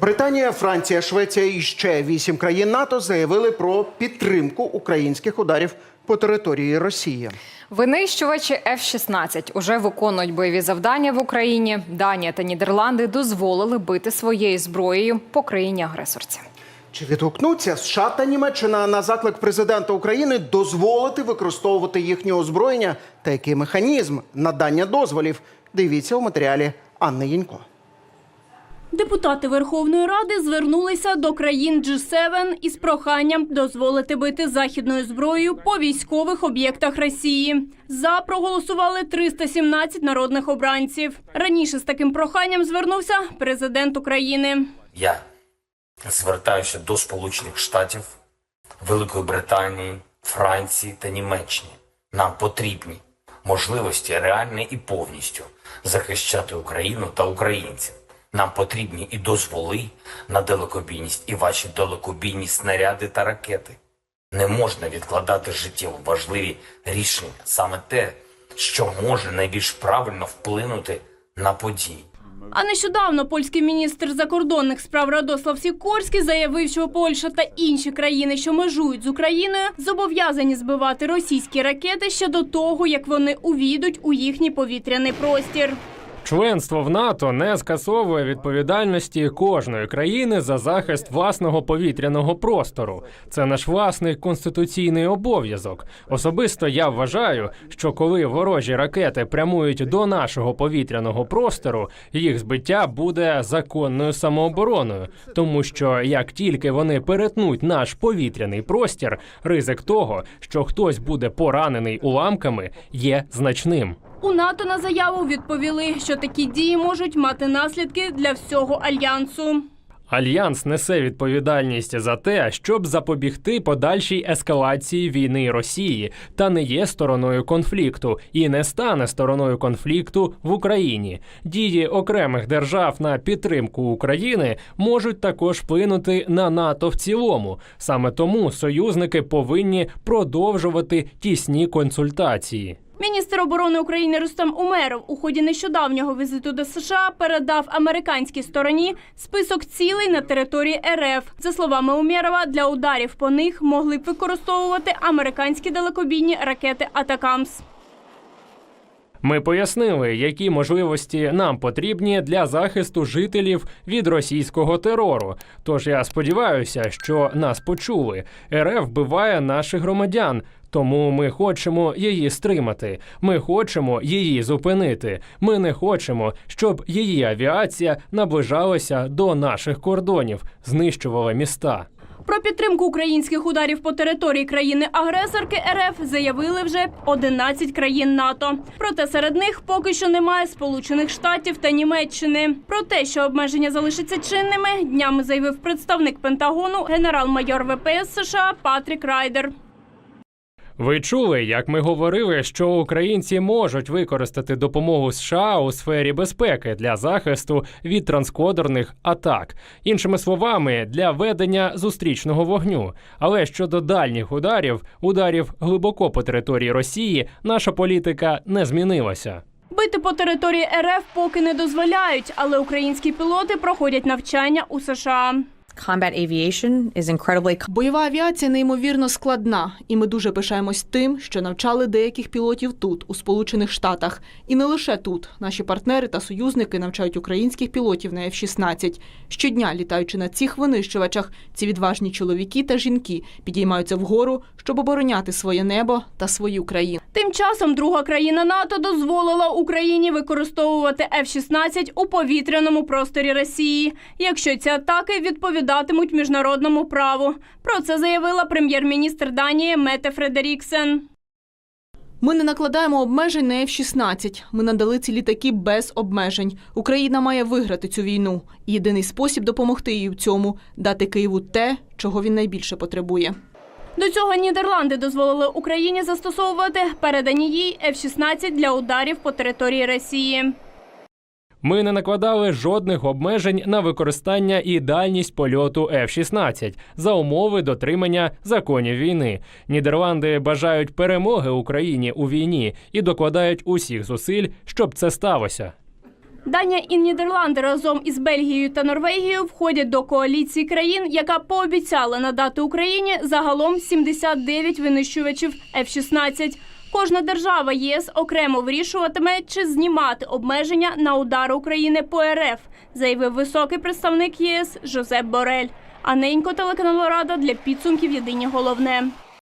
Британія, Франція, Швеція і ще вісім країн НАТО заявили про підтримку українських ударів по території Росії. Винищувачі F-16 уже виконують бойові завдання в Україні. Данія та Нідерланди дозволили бити своєю зброєю по країні агресорці. Чи відгукнуться США та Німеччина на заклик президента України дозволити використовувати їхнє озброєння та який механізм надання дозволів? Дивіться у матеріалі Анни Янько. Депутати Верховної Ради звернулися до країн G7 із проханням дозволити бити західною зброєю по військових об'єктах Росії. За проголосували 317 народних обранців. Раніше з таким проханням звернувся президент України. Я звертаюся до Сполучених Штатів, Великої Британії, Франції та Німеччини. Нам потрібні можливості реально і повністю захищати Україну та українців. Нам потрібні і дозволи на далекобійність, і ваші далекобійні снаряди та ракети. Не можна відкладати життєво важливі рішення, саме те, що може найбільш правильно вплинути на події. А нещодавно польський міністр закордонних справ Радослав Сікорський заявив, що Польща та інші країни, що межують з Україною, зобов'язані збивати російські ракети ще до того, як вони увійдуть у їхній повітряний простір. Членство в НАТО не скасовує відповідальності кожної країни за захист власного повітряного простору. Це наш власний конституційний обов'язок. Особисто я вважаю, що коли ворожі ракети прямують до нашого повітряного простору, їх збиття буде законною самообороною, тому що як тільки вони перетнуть наш повітряний простір, ризик того, що хтось буде поранений уламками, є значним. У НАТО на заяву відповіли, що такі дії можуть мати наслідки для всього альянсу. Альянс несе відповідальність за те, щоб запобігти подальшій ескалації війни Росії, та не є стороною конфлікту і не стане стороною конфлікту в Україні. Дії окремих держав на підтримку України можуть також вплинути на НАТО в цілому. Саме тому союзники повинні продовжувати тісні консультації. Міністр оборони України Рустам Умеров у ході нещодавнього візиту до США передав американській стороні список цілей на території РФ. За словами Умєрова, для ударів по них могли б використовувати американські далекобійні ракети Атакамс. Ми пояснили, які можливості нам потрібні для захисту жителів від російського терору. Тож я сподіваюся, що нас почули. РФ вбиває наших громадян. Тому ми хочемо її стримати. Ми хочемо її зупинити. Ми не хочемо, щоб її авіація наближалася до наших кордонів, знищувала міста. Про підтримку українських ударів по території країни-агресорки РФ заявили вже 11 країн НАТО. Проте серед них поки що немає Сполучених Штатів та Німеччини. Про те, що обмеження залишаться чинними, днями заявив представник Пентагону генерал-майор ВПС США Патрік Райдер. Ви чули, як ми говорили, що українці можуть використати допомогу США у сфері безпеки для захисту від транскодерних атак, іншими словами, для ведення зустрічного вогню. Але щодо дальніх ударів, ударів глибоко по території Росії, наша політика не змінилася. Бити по території РФ поки не дозволяють, але українські пілоти проходять навчання у США. Combat aviation is incredibly Бойова авіація неймовірно складна, і ми дуже пишаємось тим, що навчали деяких пілотів тут, у Сполучених Штатах, і не лише тут. Наші партнери та союзники навчають українських пілотів на F-16. Щодня, літаючи на цих винищувачах, ці відважні чоловіки та жінки підіймаються вгору, щоб обороняти своє небо та свою країну. Тим часом друга країна НАТО дозволила Україні використовувати F-16 у повітряному просторі Росії, якщо ці атаки відповідатимуть міжнародному праву. Про це заявила прем'єр-міністр Данії Мете Фредеріксен. Ми не накладаємо обмежень на F-16. Ми надали ці літаки без обмежень. Україна має виграти цю війну. Єдиний спосіб допомогти їй в цьому дати Києву те, чого він найбільше потребує. До цього Нідерланди дозволили Україні застосовувати передані їй F-16 для ударів по території Росії. Ми не накладали жодних обмежень на використання і дальність польоту F-16 за умови дотримання законів війни. Нідерланди бажають перемоги Україні у війні і докладають усіх зусиль, щоб це сталося. Данія і Нідерланди разом із Бельгією та Норвегією входять до коаліції країн, яка пообіцяла надати Україні загалом 79 винищувачів F-16. Кожна держава єС окремо вирішуватиме, чи знімати обмеження на удар України по РФ, заявив високий представник ЄС Жозеп Борель. А ненько телеканал Рада для підсумків єдині головне.